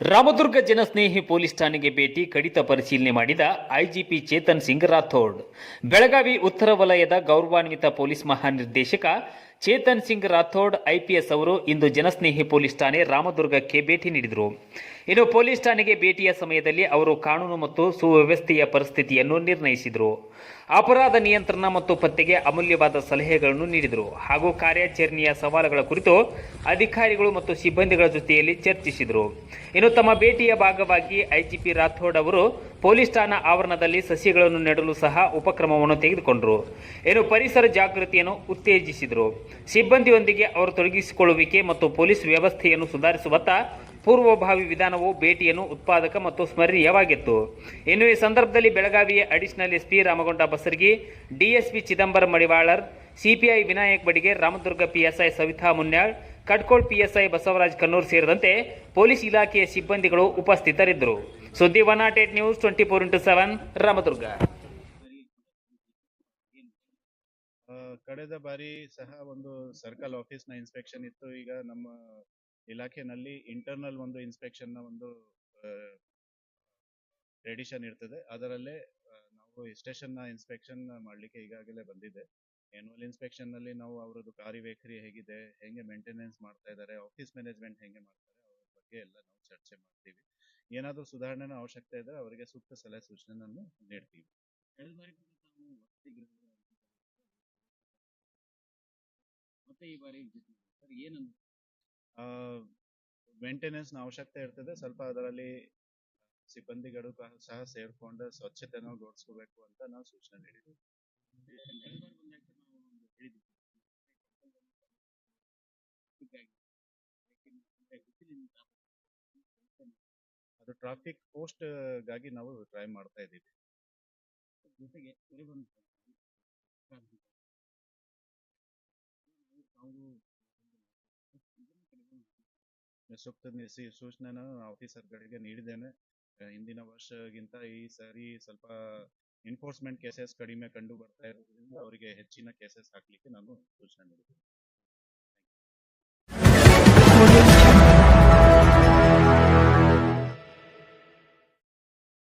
Ramdurg ಜನಸ್ನೇಹಿ police ಠಾಣೆಗೆ ಭೇಟಿ ಕಡಿತ ಪರಿಶೀಲನೆ ಮಾಡಿದ ಐಜಿಪಿ ಚೇತನ್ ಸಿಂಗ್ ರಾಥೋಡ್. ಬೆಳಗಾವಿ ಉತ್ತರ ವಲಯದ ಗೌರವಾನ್ವಿತ ಪೊಲೀಸ್ ಮಹಾನಿರ್ದೇಶಕ ಚೇತನ್ ಸಿಂಗ್ ರಾಥೋಡ್ ಐಪಿಎಸ್ ಅವರು ಇಂದು ಜನಸ್ನೇಹಿ ಪೊಲೀಸ್ ಠಾಣೆ ರಾಮದುರ್ಗಕ್ಕೆ ಭೇಟಿ ನೀಡಿದರು. ಇನ್ನು ಪೊಲೀಸ್ ಠಾಣೆಗೆ ಭೇಟಿಯ ಸಮಯದಲ್ಲಿ ಅವರು ಕಾನೂನು ಮತ್ತು ಸುವ್ಯವಸ್ಥೆಯ ಪರಿಸ್ಥಿತಿಯನ್ನು ನಿರ್ಣಯಿಸಿದರು. ಅಪರಾಧ ನಿಯಂತ್ರಣ ಮತ್ತು ಪತ್ತೆಗೆ ಅಮೂಲ್ಯವಾದ ಸಲಹೆಗಳನ್ನು ನೀಡಿದರು. ಹಾಗೂ ಕಾರ್ಯಾಚರಣೆಯ ಸವಾಲುಗಳ ಕುರಿತು ಅಧಿಕಾರಿಗಳು ಮತ್ತು ಸಿಬ್ಬಂದಿಗಳ ಜೊತೆಯಲ್ಲಿ ಚರ್ಚಿಸಿದರು. ಇನ್ನು ತಮ್ಮ ಭೇಟಿಯ ಭಾಗವಾಗಿ ಐಜಿಪಿ ರಾಥೋಡ್ ಅವರು ಪೊಲೀಸ್ ಠಾಣಾ ಆವರಣದಲ್ಲಿ ಸಸಿಗಳನ್ನು ನೆಡಲು ಸಹ ಉಪಕ್ರಮವನ್ನು ತೆಗೆದುಕೊಂಡರು. ಏನು ಪರಿಸರ ಜಾಗೃತಿಯನ್ನು ಉತ್ತೇಜಿಸಿದರು. ಸಿಬ್ಬಂದಿಯೊಂದಿಗೆ ಅವರು ತೊಡಗಿಸಿಕೊಳ್ಳುವಿಕೆ ಮತ್ತು ಪೊಲೀಸ್ ವ್ಯವಸ್ಥೆಯನ್ನು ಸುಧಾರಿಸುವತ್ತ ಪೂರ್ವಭಾವಿ ವಿಧಾನವು ಭೇಟಿಯನ್ನು ಉತ್ಪಾದಕ ಮತ್ತು ಸ್ಮರಣೀಯವಾಗಿತ್ತು. ಇನ್ನು ಈ ಸಂದರ್ಭದಲ್ಲಿ ಬೆಳಗಾವಿಯ additional SP Ramagonda Basargi, DSP Chidambara Madiwalar, CPI Vinayak Badige Ramadurga PSI Savita Munyal, Kadkol PSI Basavaraj Kannur ಸೇರಿದಂತೆ ಪೊಲೀಸ್ ಇಲಾಖೆಯ ಸಿಬ್ಬಂದಿಗಳು ಉಪಸ್ಥಿತರಿದ್ದರು. ಸುದ್ದಿ one not eight news twenty four into seven, Ramadurga. ಕಳೆದ ಬಾರಿ ಸಹ ಒಂದು ಸರ್ಕಲ್ ಆಫೀಸ್ನ ಇನ್ಸ್ಪೆಕ್ಷನ್ ಇತ್ತು. ಈಗ ನಮ್ಮ ಇಲಾಖೆನಲ್ಲಿ ಇಂಟರ್ನಲ್ ಒಂದು ಇನ್ಸ್ಪೆಕ್ಷನ್ನ ಒಂದು ಟ್ರೆಡಿಷನ್ ಇರ್ತದೆ. ಅದರಲ್ಲೇ ನಾವು ಸ್ಟೇಷನ್ನ ಇನ್ಸ್ಪೆಕ್ಷನ್ ಮಾಡ್ಲಿಕ್ಕೆ ಈಗಾಗಲೇ ಬಂದಿದೆ. ಇನ್ಸ್ಪೆಕ್ಷನ್ನಲ್ಲಿ ನಾವು ಅವರದ್ದು ಕಾರ್ಯವೈಖರಿ ಹೇಗಿದೆ, ಹೆಂಗೆ ಮೇಂಟೆನೆನ್ಸ್ ಮಾಡ್ತಾ ಇದ್ದಾರೆ ಆಫೀಸ್ ಮ್ಯಾನೇಜ್ಮೆಂಟ್ ಹೆಂಗೆ ಮಾಡ್ತಾರೆ, ಅವ್ರ ಬಗ್ಗೆ ಎಲ್ಲ ನಾವು ಚರ್ಚೆ ಮಾಡ್ತೀವಿ. ಏನಾದರೂ ಸುಧಾರಣೆನ ಅವಶ್ಯಕತೆ ಇದ್ರೆ ಅವರಿಗೆ ಸೂಕ್ತ ಸಲಹೆ ಸೂಚನೆಯನ್ನು ನೀಡ್ತೀವಿ. ಮತ್ತೆ ಈ ಬಾರಿ ನ ಅವಶ್ಯಕತೆ ಇರ್ತದೆ. ಸ್ವಲ್ಪ ಅದರಲ್ಲಿ ಸಿಬ್ಬಂದಿಗಳು ಸಹ ಸೇರ್ಕೊಂಡು ಸ್ವಚ್ಛತೆನ ಗೋಡ್ಸ್ಕೋಬೇಕು ಅಂತ ನಾವು ಸೂಚನೆ ನೀಡಿದ್ವಿ ಕಳೆದ ಬಾರಿ ಬಂದಾಗ ಸರ್ ನಾವು ಒಂದು ಹೇಳಿದ್ವಿ ಹೀಗಾಗಿ ಯಾಕೆಂದ್ರೆ ಅಂದ್ರೆ ಬಿಸಿಲಿನ ತಾಪ ಅದು ಟ್ರಾಫಿಕ್ ಪೋಸ್ಟ್ಗಾಗಿ ನಾವು ಟ್ರೈ ಮಾಡ್ತಾ ಇದ್ದೀವಿ. ಜೊತೆಗೆ ಸೂಕ್ತ ನಿ- ಸಿ- ಸೂಚನೆನ ಆಫೀಸರ್ಗಳಿಗೆ ನೀಡಿದ್ದೇನೆ. ಹಿಂದಿನ ವರ್ಷಗಿಂತ ಈ ಸಾರಿ ಸ್ವಲ್ಪ ಎನ್ಫೋರ್ಸ್ಮೆಂಟ್ ಕೇಸಸ್ ಕಡಿಮೆ ಕಂಡು ಬರ್ತಾ ಇರೋದ್ರಿಂದ ಅವರಿಗೆ ಹೆಚ್ಚಿನ ಕೇಸಸ್ ಹಾಕ್ಲಿಕ್ಕೆ ನಾನು ಸೂಚನೆ ನೀಡಿದ್ದೇನೆ.